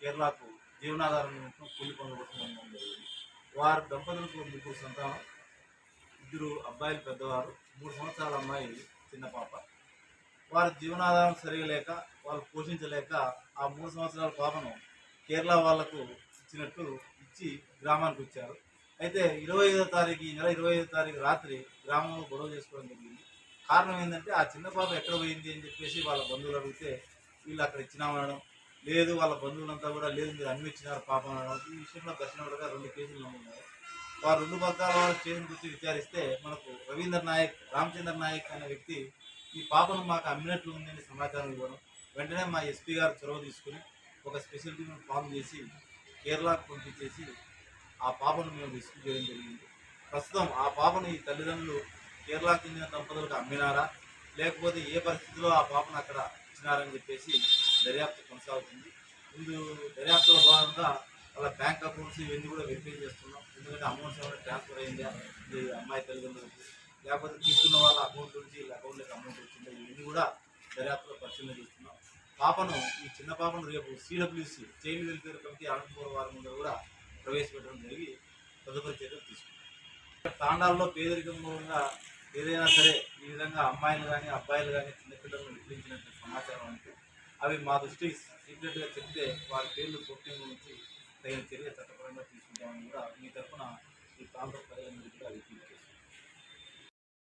కేరళకు జీవనాధారం కూలి పనుల వారు వారి దంపతులకు ముగ్గురు సంతానం ఇద్దరు అబ్బాయిలు పెద్దవారు మూడు సంవత్సరాల అమ్మాయి చిన్న పాప. వారి జీవనాధారం సరిగా లేక వాళ్ళు పోషించలేక ఆ మూడు సంవత్సరాల పాపను కేరళ వాళ్ళకు ఇచ్చినట్టు ఇచ్చి గ్రామానికి వచ్చారు. అయితే ఇరవై ఐదో తారీఖు ఈ నెల ఇరవై ఐదో తారీఖు రాత్రి గ్రామంలో గొడవ చేసుకోవడం జరిగింది. కారణం ఏంటంటే ఆ చిన్న పాప ఎక్కడ పోయింది అని చెప్పేసి వాళ్ళ బంధువులు అడిగితే వీళ్ళు అక్కడ ఇచ్చినామనడం లేదు వాళ్ళ బంధువులంతా కూడా లేదు మీరు అన్ని పాపం ఈ విషయంలో ఘర్షణ రెండు కేసులు నమోదున్నాయి వారు రెండు వర్గాల వారు స్టేషన్ గురించి విచారిస్తే మనకు రవీంద్ర నాయక్ రామచంద్ర నాయక్ అనే వ్యక్తి ఈ పాపను మాకు అమ్మినట్లు ఉందని సమాచారం ఇవ్వడం వెంటనే మా ఎస్పీ గారు చొరవ తీసుకుని ఒక స్పెషల్ టీమ్ ఫామ్ చేసి కేరళకు పంపించేసి ఆ పాపను మేము రిస్క్యూ చేయడం జరిగింది. ప్రస్తుతం ఆ పాపను ఈ తల్లిదండ్రులు కేరళకు చెందిన దంపతులకు అమ్మినారా? లేకపోతే ఏ పరిస్థితిలో ఆ పాపను అక్కడ ఇచ్చినారని చెప్పేసి దర్యాప్తు కొనసాగుతుంది. ముందు దర్యాప్తులో భాగంగా వాళ్ళ బ్యాంక్ అకౌంట్స్ ఇవన్నీ కూడా వెరిఫై చేస్తున్నాం. ఎందుకంటే అమౌంట్స్ ఏమైనా ట్రాన్స్ఫర్ అయిందా ఈ అమ్మాయి తల్లిదండ్రులకు. లేకపోతే తీసుకున్న వాళ్ళ అకౌంట్ నుంచి వీళ్ళ అకౌంట్లోకి అమౌంట్ వచ్చిందా? ఇవన్నీ కూడా దర్యాప్తులో పరిశీలన చేస్తున్నాం. పాపను ఈ చిన్న పాపను రేపు CWC child welfare committee Anantapuram వారి ముందు కూడా ప్రవేశపెట్టడం జరిగి తదుపరి చర్యలు తీసుకున్నాం తాండాల్లో పేదరికం ఉన్న ఏదైనా సరే ఈ విధంగా అమ్మాయిలు కానీ అబ్బాయిలు కానీ గుర్తించినట్టు సమాచారం ఉంటే అవి మా దృష్టికి సీక్రెట్గా చెప్తే వారి పేర్లు పొట్టింగ్ నుంచి తగిన చర్య చట్టపరంగా తీసుకుంటామని కూడా మీ తరఫున ఈ ప్రాంత ప్రజలందరికీ కూడా